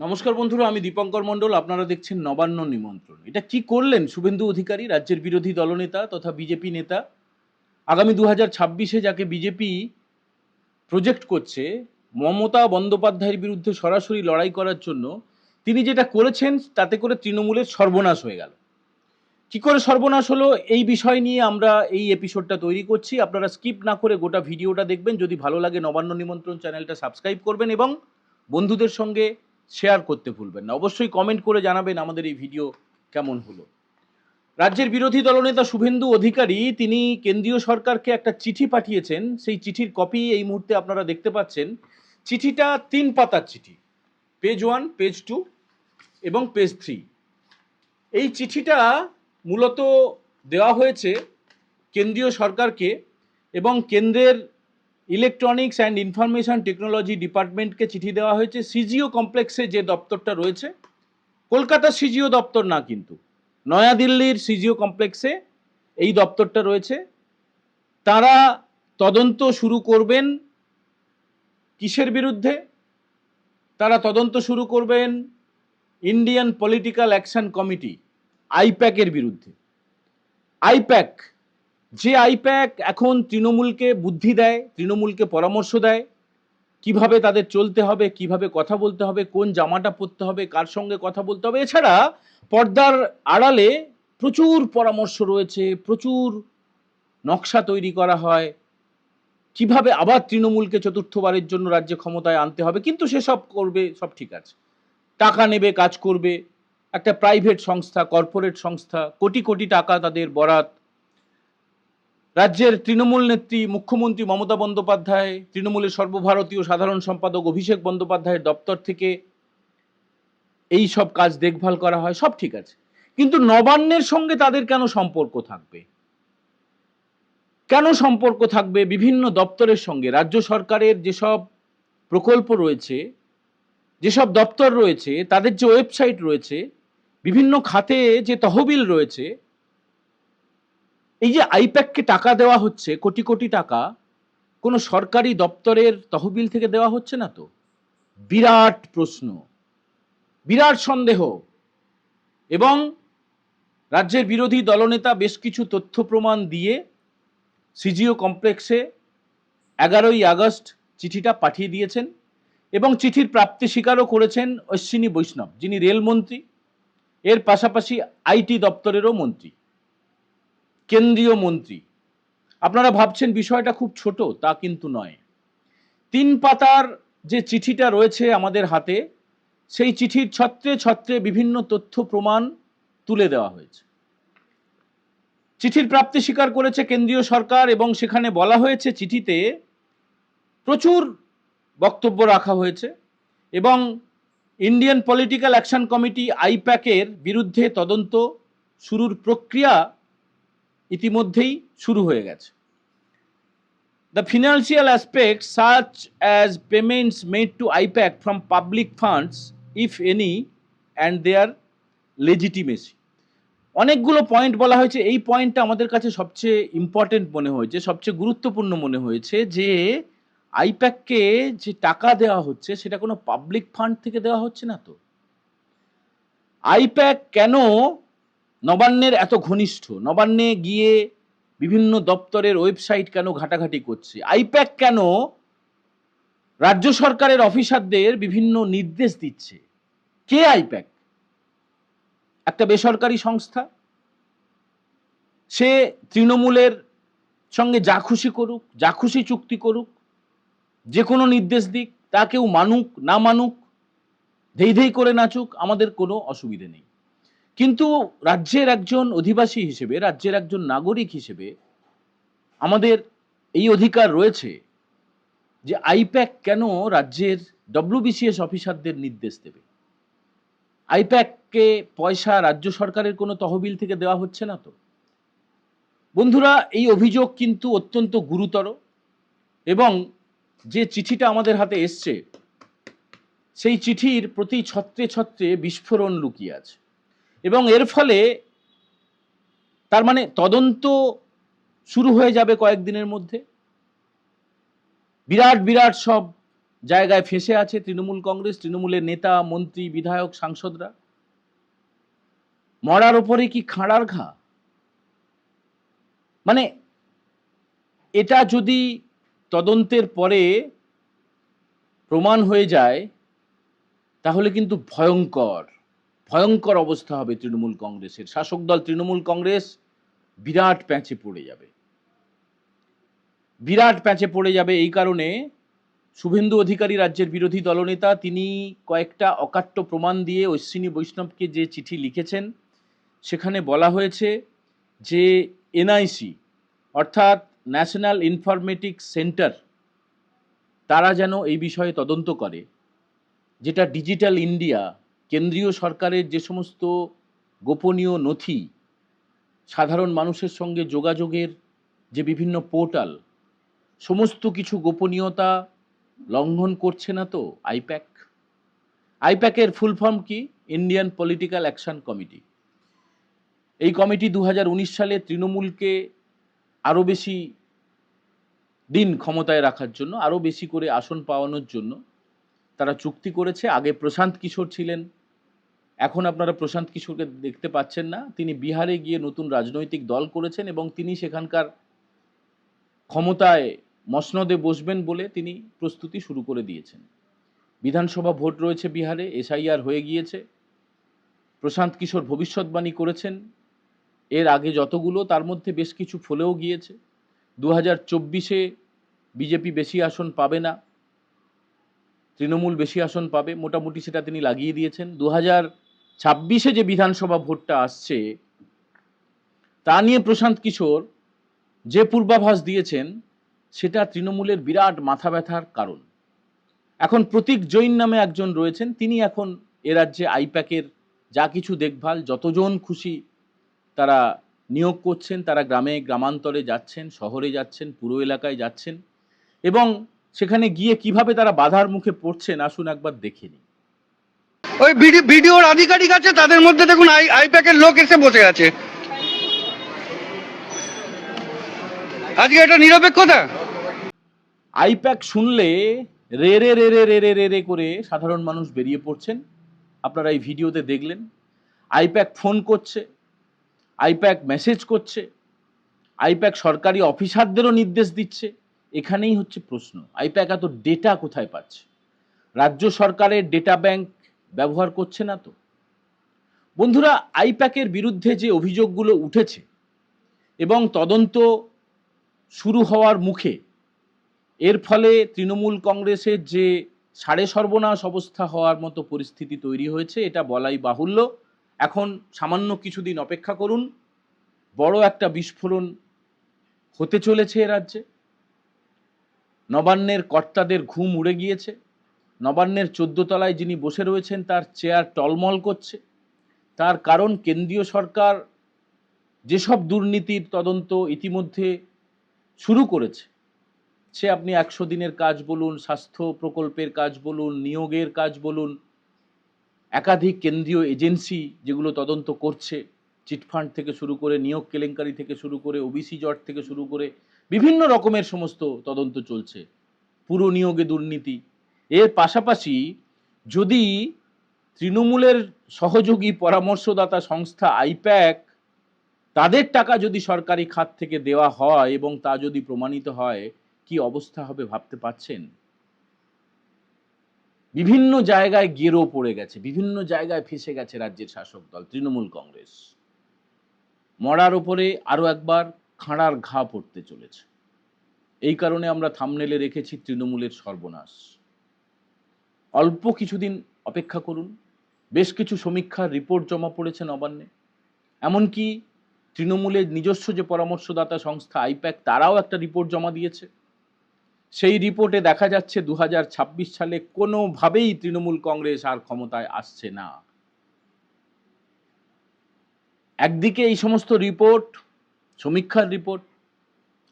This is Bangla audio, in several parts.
নমস্কার বন্ধুরা, আমি দীপঙ্কর মণ্ডল, আপনারা দেখছেন নবান্ন নিমন্ত্রণ। এটা কি করলেন শুভেন্দু অধিকারী, রাজ্যের বিরোধী দলনেতা তথা বিজেপি নেতা? আগামী দু হাজার ছাব্বিশে যাকে বিজেপি প্রজেক্ট করছে, মমতা বন্দ্যোপাধ্যায়ের বিরুদ্ধে সরাসরি লড়াই করার জন্য, তিনি যেটা করেছেন, তাতে করে তৃণমূলের সর্বনাশ হয়ে গেল। কি করে সর্বনাশ হলো? এই বিষয় নিয়ে আমরা এই এপিসোডটা তৈরি করছি। আপনারা স্কিপ না করে গোটা ভিডিওটা দেখবেন। যদি ভালো লাগে নবান্ন নিমন্ত্রণ চ্যানেলটা সাবস্ক্রাইব করবেন এবং বন্ধুদের সঙ্গে শেয়ার করতে ভুলবেন না। অবশ্যই কমেন্ট করে জানাবেন আমাদের এই ভিডিও কেমন হলো। রাজ্যের বিরোধী দলনেতা শুভেন্দু অধিকারী, তিনি কেন্দ্রীয় সরকারকে একটা চিঠি পাঠিয়েছেন। সেই চিঠির কপি এই মুহূর্তে আপনারা দেখতে পাচ্ছেন। চিঠিটা তিন পাতার চিঠি। পেজ ওয়ান পেজ টু এবং পেজ থ্রি এই চিঠিটা মূলত দেওয়া হয়েছে কেন্দ্রীয় সরকারকে এবং কেন্দ্রের ইলেকট্রনিক্স অ্যান্ড ইনফরমেশন টেকনোলজি ডিপার্টমেন্টকে চিঠি দেওয়া হয়েছে। সিজিও কমপ্লেক্সে যে দপ্তরটা রয়েছে কলকাতার সিজিও দপ্তর না কিন্তু, নয়াদিল্লির সিজিও কমপ্লেক্সে এই দপ্তরটা রয়েছে। তারা তদন্ত শুরু করবেন কিসের বিরুদ্ধে? তারা তদন্ত শুরু করবেন ইন্ডিয়ান পলিটিক্যাল অ্যাকশন কমিটি, আইপ্যাকের বিরুদ্ধে। আইপ্যাক যে আইপ্যাক এখন তৃণমূলকে বুদ্ধি দেয়, তৃণমূলকে পরামর্শ দেয়, কীভাবে তাদের চলতে হবে, কীভাবে কথা বলতে হবে, কোন জামাটা পরতে হবে, কার সঙ্গে কথা বলতে হবে, এছাড়া পর্দার আড়ালে প্রচুর পরামর্শ রয়েছে, প্রচুর নকশা তৈরি করা হয়, কীভাবে আবার তৃণমূলকে চতুর্থবারের জন্য রাজ্যে ক্ষমতায় আনতে হবে, কিন্তু সেসব করবে, সব ঠিক আছে। টাকা নেবে, কাজ করবে, একটা প্রাইভেট সংস্থা কর্পোরেট সংস্থা, কোটি কোটি টাকা তাদের বরাত রাজ্যের তৃণমূল নেত্রী মুখ্যমন্ত্রী মমতা বন্দ্যোপাধ্যায়, তৃণমূলের সর্বভারতীয় সাধারণ সম্পাদক অভিষেক বন্দ্যোপাধ্যায়ের দপ্তর থেকে এই সব কাজ দেখভাল করা হয়, সব ঠিক আছে। কিন্তু নবান্নের সঙ্গে তাদের কেন সম্পর্ক থাকবে? কেন সম্পর্ক থাকবে বিভিন্ন দপ্তরের সঙ্গে? রাজ্য সরকারের যেসব প্রকল্প রয়েছে, যেসব দপ্তর রয়েছে, তাদের যে ওয়েবসাইট রয়েছে, বিভিন্ন খাতে যে তহবিল রয়েছে এই যে আইপ্যাককে টাকা দেওয়া হচ্ছে, কোটি কোটি টাকা, কোনো সরকারি দপ্তরের তহবিল থেকে দেওয়া হচ্ছে না তো? বিরাট প্রশ্ন। বিরাট সন্দেহ। এবং রাজ্যের বিরোধী দলনেতা বেশ কিছু তথ্য প্রমাণ দিয়ে সিজিও কমপ্লেক্সে এগারোই আগস্ট চিঠিটা পাঠিয়ে দিয়েছেন এবং চিঠির প্রাপ্তি স্বীকারও করেছেন অশ্বিনী বৈষ্ণব, যিনি রেলমন্ত্রী। এর পাশাপাশি আইটি দপ্তরেরও মন্ত্রী। কেন্দ্রীয় মন্ত্রী। আপনারা ভাবছেন বিষয়টা খুব ছোট, তা কিন্তু নয়। তিন পাতার যে চিঠিটা রয়েছে আমাদের হাতে, সেই চিঠির ছত্রে ছত্রে বিভিন্ন তথ্য প্রমাণ তুলে দেওয়া হয়েছে। চিঠির প্রাপ্তি স্বীকার করেছে কেন্দ্রীয় সরকার এবং সেখানে বলা হয়েছে চিঠিতে প্রচুর বক্তব্য রাখা হয়েছে এবং ইন্ডিয়ান পলিটিক্যাল অ্যাকশন কমিটি আইপ্যাকের বিরুদ্ধে তদন্ত শুরুর প্রক্রিয়া ইতিমধ্যেই শুরু হয়ে গেছে। The financial aspect such as payments made to IPAC from public funds if any and their legitimacy অনেকগুলো পয়েন্ট বলা হয়েছে। এই পয়েন্টটা আমাদের কাছে সবচেয়ে ইম্পর্টেন্ট মনে হয়েছে, সবচেয়ে গুরুত্বপূর্ণ মনে হয়েছে যে আইপ্যাককে যে টাকা দেওয়া হচ্ছে, সেটা কোনো পাবলিক ফান্ড থেকে দেওয়া হচ্ছে না তো। আইপ্যাক কেন নবান্নের এত ঘনিষ্ঠ, নবান্নে গিয়ে বিভিন্ন দপ্তরের ওয়েবসাইট কেন ঘাটাঘাটি করছে? আইপ্যাক কেন রাজ্য সরকারের অফিসারদের বিভিন্ন নির্দেশ দিচ্ছে? কে আইপ্যাক? একটা বেসরকারি সংস্থা? সে তৃণমূলের সঙ্গে যা খুশি করুক, যা খুশি চুক্তি করুক, যে কোনো নির্দেশ দিক, তা কেউ মানুক, না মানুক, ধেই ধেই করে নাচুক, আমাদের কোনো অসুবিধে নেই। কিন্তু রাজ্যের একজন অধিবাসী হিসেবে, রাজ্যের একজন নাগরিক হিসেবে আমাদের এই অধিকার রয়েছে যে আইপ্যাক কেন রাজ্যের ডব্লিউবিসিএস অফিসারদের নির্দেশ দেবে? আইপ্যাককে পয়সা রাজ্য সরকারের কোনো তহবিল থেকে দেওয়া হচ্ছে না তো? বন্ধুরা, এই অভিযোগ কিন্তু অত্যন্ত গুরুতর এবং যে চিঠিটা আমাদের হাতে এসছে, সেই চিঠির প্রতি ছত্রে ছত্রে বিস্ফোরণ লুকিয়ে আছে। এবং এর ফলে তার মানে তদন্ত শুরু হয়ে যাবে কয়েকদিনের মধ্যে। বিরাট বিরাট সব জায়গায় ফেসে আছে তৃণমূল কংগ্রেস, তৃণমূলের নেতা, মন্ত্রী, বিধায়ক, সাংসদরা। মরার ওপরে কি খাঁড়ার ঘা? মানে এটা যদি তদন্তের পরে প্রমাণ হয়ে যায়, তাহলে কিন্তু ভয়ঙ্কর। ভয়ঙ্কর অবস্থা হবে তৃণমূল কংগ্রেসের। শাসক দল, তৃণমূল কংগ্রেস বিরাট প্যাঁচে পড়ে যাবে। বিরাট প্যাঁচে পড়ে যাবে এই কারণে শুভেন্দু অধিকারী রাজ্যের বিরোধী দলনেতা তিনি কয়েকটা অকাট্য প্রমাণ দিয়ে অশ্বিনী বৈষ্ণবকে যে চিঠি লিখেছেন, সেখানে বলা হয়েছে যে এনআইসি অর্থাৎ ন্যাশনাল ইনফরমেটিক সেন্টার, তারা যেন এই বিষয়ে তদন্ত করে, যেটা ডিজিটাল ইন্ডিয়া কেন্দ্রীয় সরকারের যে সমস্ত গোপনীয় নথি, সাধারণ মানুষের সঙ্গে যোগাযোগের যে বিভিন্ন পোর্টাল, সমস্ত কিছু গোপনীয়তা লঙ্ঘন করছে না তো আইপ্যাক? আইপ্যাকের ফুল ফর্ম কি? Indian political action committee. এই কমিটি দু হাজার উনিশ সালে তৃণমূলকে আরও বেশি দিন ক্ষমতায় রাখার জন্য, আরও বেশি করে আসন পাওয়ানোর জন্য তারা চুক্তি করেছে। আগে প্রশান্ত কিশোর ছিলেন এখন আপনারা প্রশান্ত কিশোরকে দেখতে পাচ্ছেন না। তিনি বিহারে গিয়ে নতুন রাজনৈতিক দল করেছেন এবং তিনি সেখানকার ক্ষমতায় মসনদে বসবেন বলে তিনি প্রস্তুতি শুরু করে দিয়েছেন। বিধানসভা ভোট রয়েছে বিহারে, এসআইআর হয়ে গিয়েছে। প্রশান্ত কিশোর ভবিষ্যৎবাণী করেছেন। এর আগে যতগুলো, তার মধ্যে বেশ কিছু ফলেও গিয়েছে। দু হাজার চব্বিশে বিজেপি বেশি আসন পাবে না। তৃণমূল বেশি আসন পাবে। মোটামুটি সেটা তিনি লাগিয়ে দিয়েছেন। দু হাজার ছাব্বিশে যে বিধানসভা ভোটটা আসছে, তা নিয়ে প্রশান্ত কিশোর যে পূর্বাভাস দিয়েছেন, সেটা তৃণমূলের বিরাট মাথা ব্যথার কারণ। এখন প্রতীক জৈন নামে একজন রয়েছেন, তিনি এখন এ রাজ্যে আইপ্যাকের যা কিছু দেখভাল, যতজন খুশি তারা নিয়োগ করছেন, তারা গ্রামে গ্রামান্তরে যাচ্ছেন, শহরে যাচ্ছেন, পুরো এলাকায় যাচ্ছেন এবং সেখানে গিয়ে কীভাবে তারা বাধার মুখে পড়ছেন, আসুন একবার দেখে নিই। ওই ভিডিওর আধিকারিক আছে, তাদের মধ্যে দেখুন আই, আইপ্যাকের লোক এসে বসে আছে। আজকে এটা নিরপেক্ষতা আইপ্যাক শুনলে রে রে রে রে রে রে রে রে করে সাধারণ মানুষ বেরিয়ে পড়ছেন। আপনারা এই ভিডিওতে দেখলেন। আইপ্যাক ফোন করছে, আইপ্যাক মেসেজ করছে, আইপ্যাক সরকারি অফিসারদেরও নির্দেশ দিচ্ছে। এখানেই হচ্ছে প্রশ্ন, আইপ্যাক এত ডেটা কোথায় পাচ্ছে? রাজ্য সরকারের ডেটা ব্যাংক ব্যবহার করছে না তো? বন্ধুরা, আইপ্যাকের বিরুদ্ধে যে অভিযোগগুলো উঠেছে এবং তদন্ত শুরু হওয়ার মুখে, এর ফলে তৃণমূল কংগ্রেসের যে সাড়ে সর্বনাশ অবস্থা হওয়ার মতো পরিস্থিতি তৈরি হয়েছে, এটা বলাই বাহুল্য। এখন সামান্য কিছুদিন অপেক্ষা করুন, বড় একটা বিস্ফোরণ হতে চলেছে এ রাজ্যে। নবান্নের কর্তাদের ঘুম উড়ে গিয়েছে। নবান্নের তলায় যিনি বসে রয়েছেন, তার চেয়ার টলমল করছে। তার কারণ, কেন্দ্রীয় সরকার যেসব দুর্নীতির তদন্ত ইতিমধ্যে শুরু করেছে, সে আপনি একশো দিনের কাজ বলুন, স্বাস্থ্য প্রকল্পের কাজ বলুন, নিয়োগের কাজ বলুন, একাধিক কেন্দ্রীয় এজেন্সি যেগুলো তদন্ত করছে চিটফান্ড থেকে শুরু করে, নিয়োগ কেলেঙ্কারি থেকে শুরু করে, ওবিসি জট থেকে শুরু করে, বিভিন্ন রকমের সমস্ত তদন্ত চলছে। পুরো নিয়োগে দুর্নীতি এর পাশাপাশি যদি তৃণমূলের সহযোগী পরামর্শদাতা সংস্থা আইপ্যাক তাদের টাকা যদি সরকারি খাত থেকে দেওয়া হয় এবং তা যদি প্রমাণিত হয়, কি অবস্থা হবে ভাবতে পাচ্ছেন বিভিন্ন জায়গায় গেরো পড়ে গেছে, বিভিন্ন জায়গায় ফেসে গেছে রাজ্যের শাসক দল, তৃণমূল কংগ্রেস। মরার ওপরে আরও একবার খাঁড়ার ঘা পড়তে চলেছে। এই কারণে আমরা থামনেলে রেখেছি তৃণমূলের সর্বনাশ। অল্প কিছুদিন অপেক্ষা করুন। বেশ কিছু সমীক্ষার রিপোর্ট জমা পড়েছে নবান্নে। এমনকি তৃণমূলের নিজস্ব যে পরামর্শদাতা সংস্থা আইপ্যাক, তারাও একটা রিপোর্ট জমা দিয়েছে। সেই রিপোর্টে দেখা যাচ্ছে দু হাজার ছাব্বিশ সালে কোনোভাবেই তৃণমূল কংগ্রেস আর ক্ষমতায় আসছে না। একদিকে এই সমস্ত রিপোর্ট, সমীক্ষার রিপোর্ট,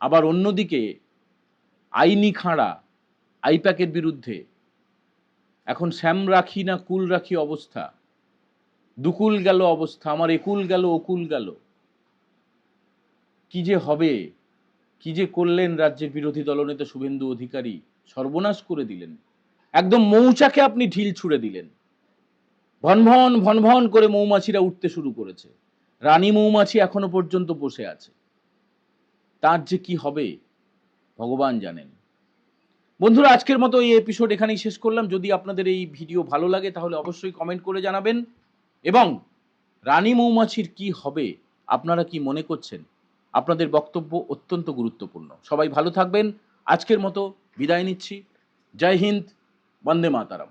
আবার অন্যদিকে আইনি খাঁড়া আইপ্যাকের বিরুদ্ধে এখন শ্যাম রাখি না কুল রাখি অবস্থা? দুকুল গেল অবস্থা, আমার একুল গেল ওকুল গেল। কি যে হবে? কি যে করলেন রাজ্যের বিরোধী দলনেতা শুভেন্দু অধিকারী? সর্বনাশ করে দিলেন। একদম মৌচাকে আপনি ঢিল ছুড়ে দিলেন। ভনভন ভনভন করে মৌমাছিরা উঠতে শুরু করেছে। রানী মৌমাছি এখনও পর্যন্ত বসে আছে। তার যে কি হবে, ভগবান জানেন। বন্ধুরা, আজকের মতো এই এপিসোড এখানেই শেষ করলাম। যদি আপনাদের এই ভিডিও ভালো লাগে, তাহলে অবশ্যই কমেন্ট করে জানাবেন। এবং রানী মৌমাছির কি হবে, আপনারা কি মনে করছেন? আপনাদের বক্তব্য অত্যন্ত গুরুত্বপূর্ণ। সবাই ভালো থাকবেন। আজকের মতো বিদায় নিচ্ছি। জয় হিন্দ, বন্দে মাতারাম।